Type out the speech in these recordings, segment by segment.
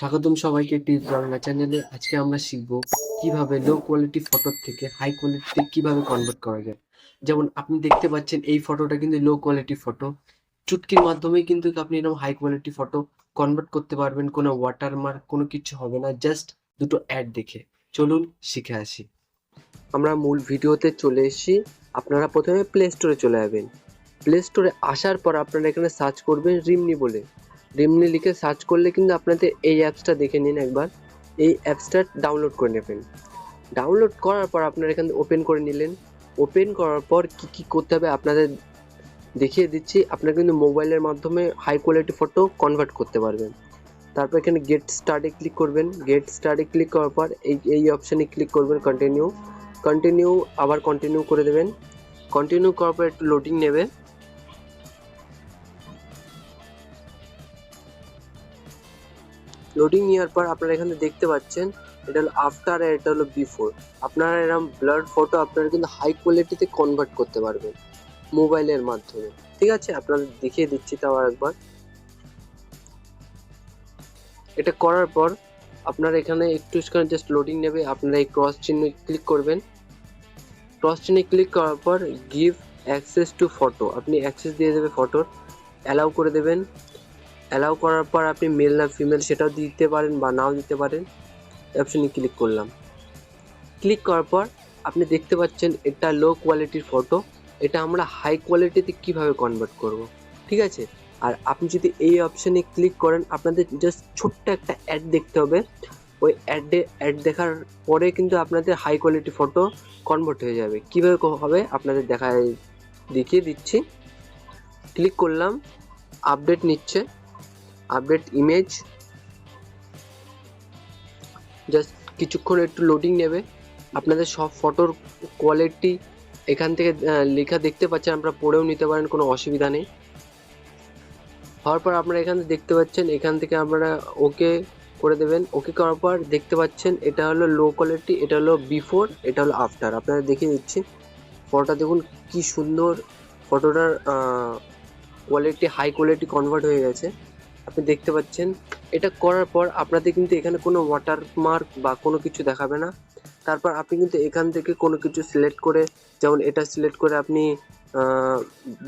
স্বাগতম সবাইকে টিপস বাংলা চ্যানেলে। আজকে আমরা শিখব কীভাবে লো কোয়ালিটি ফটো থেকে হাই কোয়ালিটিতে কীভাবে কনভার্ট করা যায়। যেমন আপনি দেখতে পাচ্ছেন এই ফটোটা কিন্তু লো কোয়ালিটি ফটো চুটকির মাধ্যমেই কিন্তু আপনি এরকম হাই কোয়ালিটি ফটো কনভার্ট করতে পারবেন। কোনো ওয়াটারমার্ক কোনো কিছু হবে না জাস্ট দুটো অ্যাড দেখে। চলুন শিখে আসি। আমরা মূল ভিডিওতে চলে এসেছি। আপনারা প্রথমে প্লে স্টোরে চলে যাবেন। প্লে স্টোরে আসার পর আপনারা এখানে সার্চ করবেন রিমনি বলে। রিমনি লিখে সার্চ করলে কিন্তু আপনাদের এই অ্যাপসটা দেখে নিন একবার। এই অ্যাপসটা ডাউনলোড করে নেবেন। ডাউনলোড করার পর আপনারা এখানে ওপেন করে নিলেন। ওপেন করার পর কি কি করতে হবে আপনাদের দেখিয়ে দিচ্ছি। আপনারা কিন্তু মোবাইলের মাধ্যমে হাই কোয়ালিটি ফটো কনভার্ট করতে পারবেন। তারপর এখানে গেট স্টার্টে ক্লিক করবেন। গেট স্টার্টে ক্লিক করার পর এই এই অপশানে ক্লিক করবেন কন্টিনিউ কন্টিনিউ আবার কন্টিনিউ করে দেবেন। কন্টিনিউ করার পর একটু লোডিং নেবে। লোডিং নেওয়ার পর আপনারা এখানে দেখতে পাচ্ছেন এটা হলো আফটার আর এটা হলো বিফোর আপনারা এরকম ব্লার ফটো আপনারা কিন্তু হাই কোয়ালিটিতে কনভার্ট করতে পারবেন মোবাইলের মাধ্যমে ঠিক আছে আপনাদের দেখিয়ে দিচ্ছি তাও একবার এটা করার পর আপনারা এখানে একটু জাস্ট লোডিং নেবে আপনারা এই ক্রস চিহ্ন ক্লিক করবেন ক্রস চিহ্নে ক্লিক করার পর গিভ অ্যাক্সেস টু ফটো আপনি অ্যাক্সেস দিয়ে দেবে ফটোর অ্যালাউ করে দেবেন অ্যালাউ করার পর আপনি মেল না ফিমেল সেটাও দিতে পারেন বা নাও দিতে পারেন। অপশনে ক্লিক করলাম। ক্লিক করার পর আপনি দেখতে পাচ্ছেন এটা লো কোয়ালিটির ফটো এটা আমরা হাই কোয়ালিটিতে কীভাবে কনভার্ট করব? ঠিক আছে? আর আপনি যদি এই অপশনে ক্লিক করেন, আপনাদের জাস্ট ছোট্ট একটা অ্যাড দেখতে হবে। ওই অ্যাডে অ্যাড দেখার পরে কিন্তু আপনাদের হাই কোয়ালিটি ফটো কনভার্ট হয়ে যাবে। কীভাবে হবে? আপনাদের দেখা দেখিয়ে দিচ্ছি। ক্লিক করলাম আপডেট নিচ্ছে। আপডেট ইমেজ জাস্ট কিছুক্ষণ একটু লোডিং নেবে। আপনাদের সব ফটোর কোয়ালিটি এখান থেকে লেখা দেখতে পাচ্ছেন, আপনারা পড়েও নিতে পারেন, কোনো অসুবিধা নেই। হওয়ার পর আপনারা এখানে দেখতে পাচ্ছেন, এখান থেকে আপনারা ওকে করে দেবেন। ওকে করার পর দেখতে পাচ্ছেন, এটা হলো লো কোয়ালিটি এটা হলো বিফোর এটা হলো আফটার আপনারা দেখিয়ে দিচ্ছি ফটোটা দেখুন, কি সুন্দর ফটোটার কোয়ালিটি হাই কোয়ালিটি কনভার্ট হয়ে গেছে। আপনি দেখতে পাচ্ছেন। এটা করার পর আপনাদের কিন্তু এখানে কোনো ওয়াটারমার্ক বা কোনো কিছু দেখাবে না। তারপর আপনি কিন্তু এখান থেকে কোনো কিছু সিলেক্ট করে, যেমন এটা সিলেক্ট করে আপনি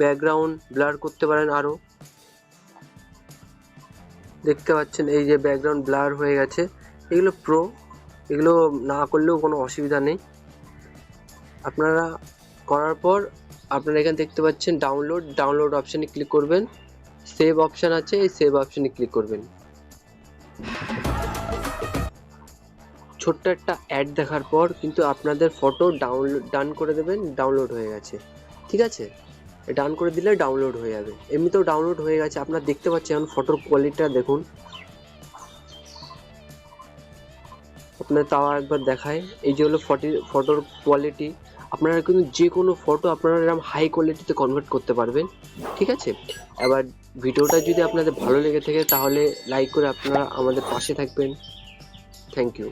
ব্যাকগ্রাউন্ড ব্লার করতে পারেন আরও দেখতে পাচ্ছেন এই যে ব্যাকগ্রাউন্ড ব্লার হয়ে গেছে। এগুলো প্রো এগুলো না করলেও কোনো অসুবিধা নেই। আপনারা করার পর আপনারা এখানে দেখতে পাচ্ছেন ডাউনলোড ডাউনলোড অপশানে ক্লিক করবেন। সেভ অপশান আছে, এই সেভ অপশানে ক্লিক করবেন। ছোট্ট একটা অ্যাড দেখার পর কিন্তু আপনাদের ফটো ডাউনলোড ডান করে দেবেন ডাউনলোড হয়ে গেছে। ঠিক আছে? ডান করে দিলে ডাউনলোড হয়ে যাবে। এমনিতেও ডাউনলোড হয়ে গেছে, আপনারা দেখতে পাচ্ছেন এখন ফটোর কোয়ালিটিটা দেখুন। আপনার তাও একবার দেখায় এই যে হলো ফটো ফটোর কোয়ালিটি আপনারা কিন্তু যে কোনো ফটো আপনারা এরকম হাই কোয়ালিটিতে কনভার্ট করতে পারবেন, ঠিক আছে? এবার ভিডিওটা যদি আপনাদের ভালো লেগে থাকে, তাহলে লাইক করে আপনারা আমাদের পাশে থাকবেন। Thank you